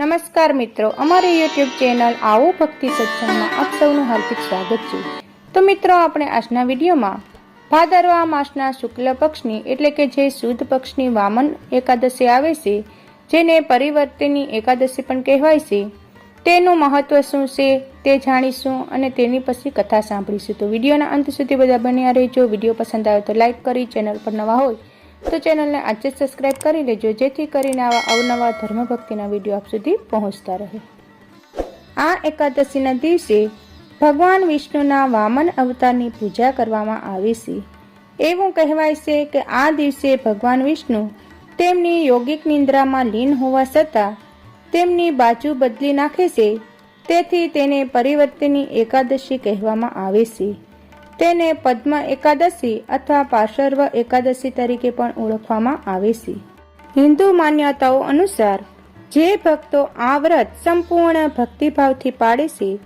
નમસ્કાર મિત્રો, અમારી યુટ્યુબ ચેનલ આવો ભક્તિ સત્સંગમાં આપ સૌનું હાર્દિક સ્વાગત છે. તો મિત્રો, આપણે આજના વિડીયોમાં ભાદરવા માસના શુક્લ પક્ષની એટલે કે જે શુદ્ધ પક્ષની વામન એકાદશી આવે છે, જેને પરિવર્તનની એકાદશી પણ કહેવાય છે, તેનું મહત્વ શું છે, તે જાણીશું અને તેની પછી કથા સાંભળીશું. તો વિડીયોના અંત સુધી બધા બન્યા રહેજો. વીડિયો પસંદ આવે તો લાઇક કરી, ચેનલ પર નવા હોય તો ચેનલને આજે જ સબસ્ક્રાઇબ કરી લેજો, જેથી કરીને આવા અવનવા ધર્મ ભક્તિના વીડિયો આપ સુધી પહોંચતા રહે. આ એકાદશીના દિવસે ભગવાન વિષ્ણુના વામન અવતારની પૂજા કરવામાં આવે છે. એવું કહેવાય છે કે આ દિવસે ભગવાન વિષ્ણુ તેમની યોગિક નિંદ્રામાં લીન હોવા છતાં તેમની બાજુ બદલી નાખે છે. તેથી તેને પરિવર્તનની એકાદશી કહેવામાં આવે છે. તેને પદ્મ એકાદશી અથવા પાર્શ્વ એકાદશી તરીકે પણ ઓળખવામાં આવે છે. હિન્દુ માન્યતાઓ અનુસાર, જે ભક્તો આ વ્રત સંપૂર્ણ ભક્તિભાવથી પાડે છે,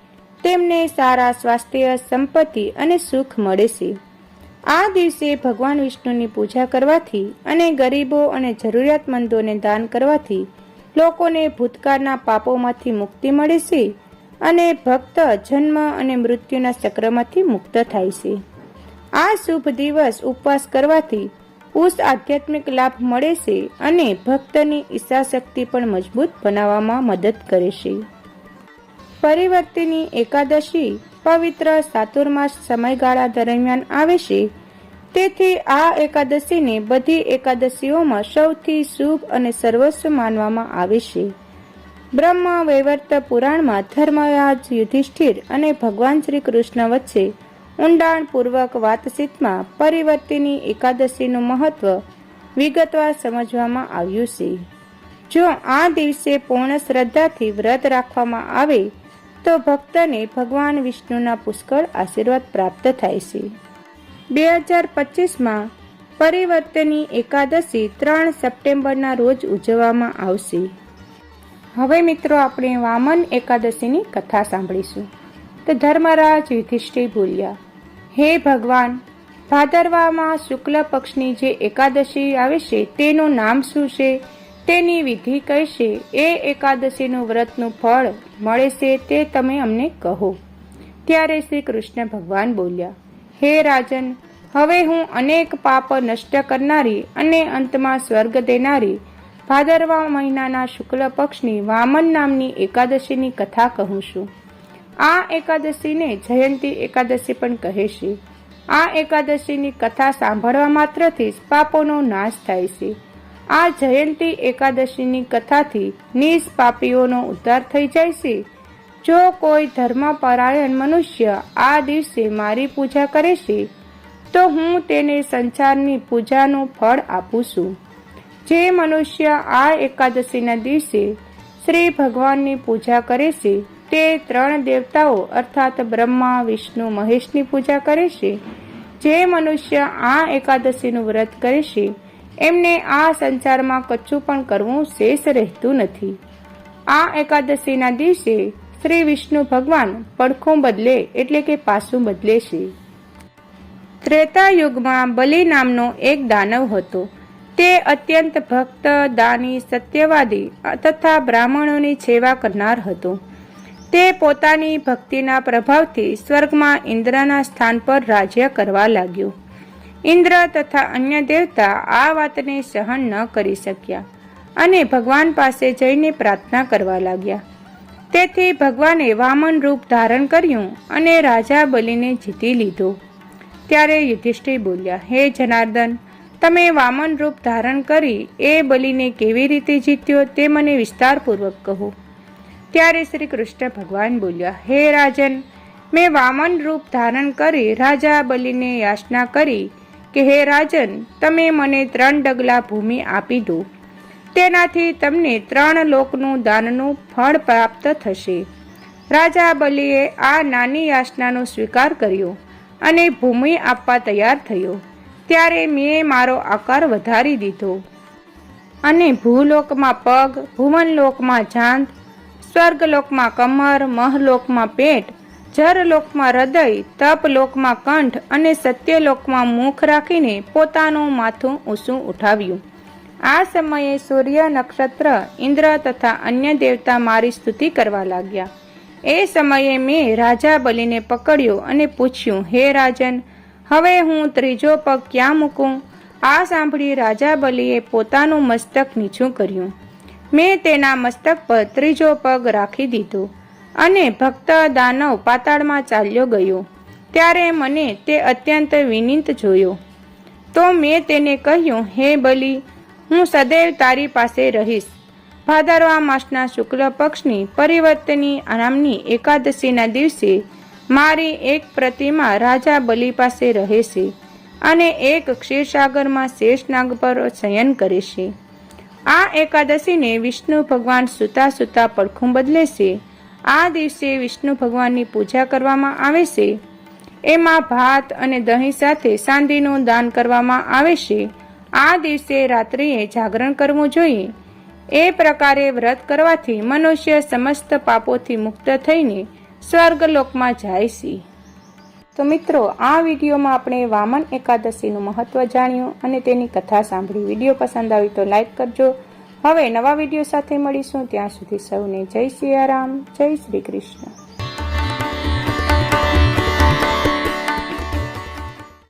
તેમને સારા સ્વાસ્થ્ય, સંપત્તિ અને સુખ મળે છે. આ દિવસે ભગવાન વિષ્ણુની પૂજા કરવાથી અને ગરીબો અને જરૂરિયાતમંદોને દાન કરવાથી લોકોને ભૂતકાળના પાપોમાંથી મુક્તિ મળે છે અને ભક્ત જન્મ અને મૃત્યુના ચક્રમાંથી મુક્ત થાય છે. આ શુભ દિવસ ઉપવાસ કરવાથી ઉચ્ચ આધ્યાત્મિક લાભ મળે છે અને ભક્તની ઈચ્છાશક્તિ પણ મજબૂત બનાવવામાં મદદ કરે છે. પરિવર્તિની એકાદશી પવિત્ર ચાતુર્માસ સમયગાળા દરમિયાન આવે છે. તેથી આ એકાદશીને બધી એકાદશીઓમાં સૌથી શુભ અને સર્વસ્વ માનવામાં આવે છે. બ્રહ્મ વૈવર્ત પુરાણમાં ધર્મરાજ યુધિષ્ઠિર અને ભગવાન શ્રી કૃષ્ણ વચ્ચે ઊંડાણપૂર્વક વાતચીતમાં પરિવર્તિની એકાદશીનું મહત્વ વિગતવાર સમજવામાં આવ્યું છે. જો આ દિવસે પૂર્ણ શ્રદ્ધાથી વ્રત રાખવામાં આવે, તો ભક્તને ભગવાન વિષ્ણુના પુષ્કળ આશીર્વાદ પ્રાપ્ત થાય છે. બે હજાર પચીસમાં પરિવર્તની એકાદશી ત્રણ સપ્ટેમ્બરના રોજ ઉજવવામાં આવશે. હવે મિત્રો આપણે વામન એકાદશીની કથા સાંભળીશું. તો ધર્મરાજ યુધિષ્ઠિર બોલ્યા, હે ભગવાન, ભાદરવામાં શુક્લ પક્ષની જે એકાદશી આવે છે, તેનું નામ શું છે? તેની વિધિ કઈ છે? એ એકાદશીનું વ્રતનું ફળ મળે છે તે તમે અમને કહો. ત્યારે શ્રી કૃષ્ણ ભગવાન બોલ્યા, હે રાજન, હવે હું અનેક પાપ નષ્ટ કરનારી અને અંતમાં સ્વર્ગ દેનારી ભાદરવા મહિનાના શુક્લ પક્ષની વામન નામની એકાદશીની કથા કહું છું. આ એકાદશીને જયંતી એકાદશી પણ કહે છે. આ એકાદશીની કથા સાંભળવા માત્રથી જ પાપોનો નાશ થાય છે. આ જયંતી એકાદશીની કથાથી નિષ્પાપીઓનો ઉદ્ધાર થઈ જાય છે. જો કોઈ ધર્મપરાયણ મનુષ્ય આ દિવસે મારી પૂજા કરે છે, તો હું તેને સંસારની પૂજાનું ફળ આપું છું. જે મનુષ્ય આ એકાદશીના દિવસે શ્રી ભગવાનની પૂજા કરે છે, તે ત્રણ દેવતાઓ અર્થાત બ્રહ્મા, વિષ્ણુ, મહેશની પૂજા કરે છે. જે મનુષ્ય આ એકાદશીનું વ્રત કરે છે, એમને આ સંસારમાં કચ્છું પણ કરવું શેષ રહેતું નથી. આ એકાદશીના દિવસે શ્રી વિષ્ણુ ભગવાન પડખું બદલે એટલે કે પાસું બદલે છે. ત્રેતા યુગમાં બલિ નામનો એક દાનવ હતો. તે અત્યંત ભક્ત, દાની, સત્યવાદી તથા બ્રાહ્મણોની સેવા કરનાર હતો. તે પોતાની ભક્તિના પ્રભાવથી સ્વર્ગમાં ઇન્દ્રના સ્થાન પર રાજ્ય કરવા લાગ્યો. ઇન્દ્ર તથા અન્ય દેવતા આ વાતને સહન ન કરી શક્યા અને ભગવાન પાસે જઈને પ્રાર્થના કરવા લાગ્યા. તેથી ભગવાને વામન રૂપ ધારણ કર્યું અને રાજા બલિને જીતી લીધો. ત્યારે યુધિષ્ઠિર બોલ્યા, હે જનાર્દન તમે વામન રૂપ ધારણ કરી એ બલિને કેવી રીતે જીત્યો તે મને વિસ્તારપૂર્વક કહો. ત્યારે શ્રી કૃષ્ણ ભગવાન બોલ્યા, હે રાજન, મેં વામન રૂપ ધારણ કરી રાજા બલિને યાચના કરી કે હે રાજન, તમે મને ત્રણ ડગલા ભૂમિ આપી દો. તેનાથી તમને ત્રણ લોકનું દાનનું ફળ પ્રાપ્ત થશે. રાજા બલિએ આ નાની યાચનાનો સ્વીકાર કર્યો અને ભૂમિ આપવા તૈયાર થયો. ત્યારે મેં મારો આકાર વધારી દીધો. અને ભૂલોકમાં પગ, ભુવનલોકમાં જાંત સ્વર્ગલોકમાં કમર, મહલોકમાં પેટ જરલોકમાં હૃદય, તપલોકમાં કંઠ અને સત્યલોકમાં મુખ રાખીને પોતાનું માથું ઊંચું ઉઠાવ્યું. આ સમયે સૂર્ય નક્ષત્ર, ઇન્દ્ર તથા અન્ય દેવતા મારી સ્તુતિ કરવા લાગ્યા. એ સમયે મેં રાજા બલિને પકડ્યો અને પૂછ્યું, હે રાજન હવે હું ત્રીજો પગ ક્યાં મૂકું? આ સાંભળી રાજા બલિએ પોતાનું મસ્તક નીચું કર્યું. મેં તેના મસ્તક પર ત્રીજો પગ રાખી દીધો અને ભક્ત દાનવ પાતાળમાં ચાલ્યો ગયો. ત્યારે મને તે અત્યંત વિનીત જોયો. તો મેં તેને કહ્યું, હે બલી, હું સદૈવ તારી પાસે રહીશ. ભાદરવા માસના શુક્લ પક્ષની પરિવર્તની નામની એકાદશીના દિવસે મારી એક પ્રતિમા રાજા બલિ પાસે રહે છે અને એક ક્ષીરસાગરમાં શેષનાગ પર શયન કરે છે. આ એકાદશીને વિષ્ણુ ભગવાન સુતા સુતા પડખું બદલે છે. આ દિવસે વિષ્ણુ ભગવાનની પૂજા કરવામાં આવે છે. એમાં ભાત અને દહીં સાથે સાંદીનું દાન કરવામાં આવે છે. આ દિવસે રાત્રિએ જાગરણ કરવું જોઈએ. એ પ્રકારે વ્રત કરવાથી મનુષ્ય સમસ્ત પાપોથી મુક્ત થઈને સ્વર્ગલોકમાં જાય છે તો મિત્રો, આ વિડીયોમાં આપણે વામન એકાદશીનું મહત્વ જાણ્યું અને તેની કથા સાંભળી. વીડિયો પસંદ આવી તો લાઈક કરજો. હવે નવા વીડિયો સાથે મળીશું. ત્યાં સુધી સૌને જય સિયારામ, જય શ્રી કૃષ્ણ.